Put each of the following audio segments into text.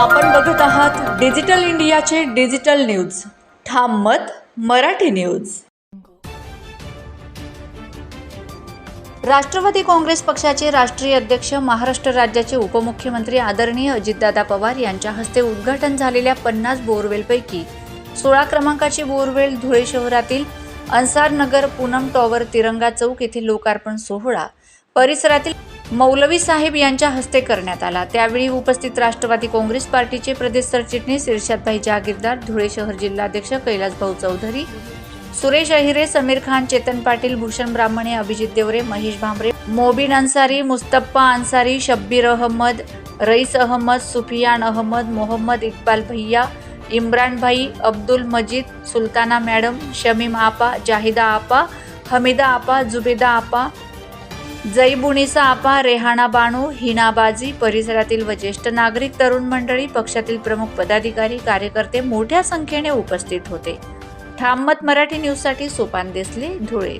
आपण बघत आहात डिजिटल इंडियाचे डिजिटल न्यूज. ठाम मत मराठी न्यूज. राष्ट्रवादी काँग्रेस पक्षाचे राष्ट्रीय अध्यक्ष महाराष्ट्र राज्याचे उपमुख्यमंत्री आदरणीय अजितदादा पवार यांच्या हस्ते उद्घाटन झालेल्या पन्नास बोरवेलपैकी सोळा क्रमांकाची बोरवेल धुळे शहरातील अन्सार नगर पूनम टॉवर तिरंगा चौक येथे लोकार्पण सोहळा. परिसरातील मौलवी साहेब यांच्या हस्ते करण्यात आला. त्यावेळी उपस्थित राष्ट्रवादी काँग्रेस पार्टीचे प्रदेश सरचिटणीस इर्षादभाई जहागीरदार धुळे शहर जिल्हाध्यक्ष कैलासभाऊ चौधरी सुरेश अहिरे समीर खान चेतन पाटील भूषण ब्राह्मणे अभिजित देवरे महेश भांबरे मोबिन अन्सारी मुस्तप्पा अन्सारी शब्बीर अहमद रईस अहमद सुफियान अहमद मोहम्मद इक्बाल भैया इम्रान भाई अब्दुल मजीद सुलताना मॅडम शमीम आपा जाहिदा आपा हमीदा आपा जुबेदा आपा जईबुणीचा आपा रेहाणा बानू हिनाबाजी परिसरातील व ज्येष्ठ नागरिक तरुण मंडळी पक्षातील प्रमुख पदाधिकारी कार्यकर्ते मोठ्या संख्येने उपस्थित होते. ठाममत मराठी न्यूजसाठी सोपान देसले धुळे.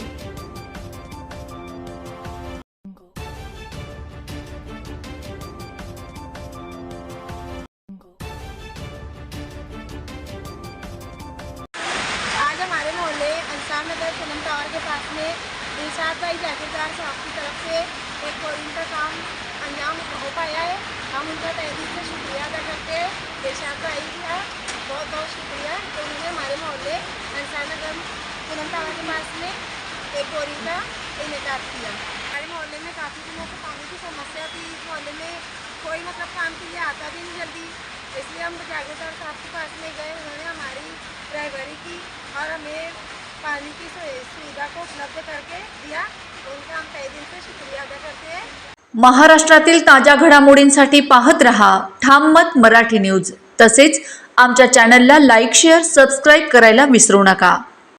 आज हमारे मोहल्ले अंसार नगर फिल्म टावर के पास में दिलशाद भाई जागीरदार साहब की तरफ़ से एक बोरिंग का काम अंजाम हो पाया है। हम उनका दिल से शुक्रिया अदा करते हैं। दिलशाद भाई का बहुत बहुत शुक्रिया। तो उन्होंने हमारे मोहल्ले अंसार नगर टावर के पास में एक बोरिंग का इनकार किया। हमारे मोहल्ले में काफ़ी दिनों से पानी की समस्या थी। इस मोहल्ले में कोई मतलब काम के लिए आता भी नहीं जल्दी। इसलिए हम जागीरदार साहब के पास में गए। उन्होंने हमारी ड्राइवरी की और हमें पानी की सुविधा को उपलब्ध करके दिया उनका हम तहे दिन से शुक्रिया अदा करते हैं। महाराष्ट्रातील ताज्या घडामोडींसाठी पाहत रहा ठाम मत मराठी न्यूज. तसेच आमच्या चॅनलला लाईक शेअर सबस्क्राईब करायला विसरू नका.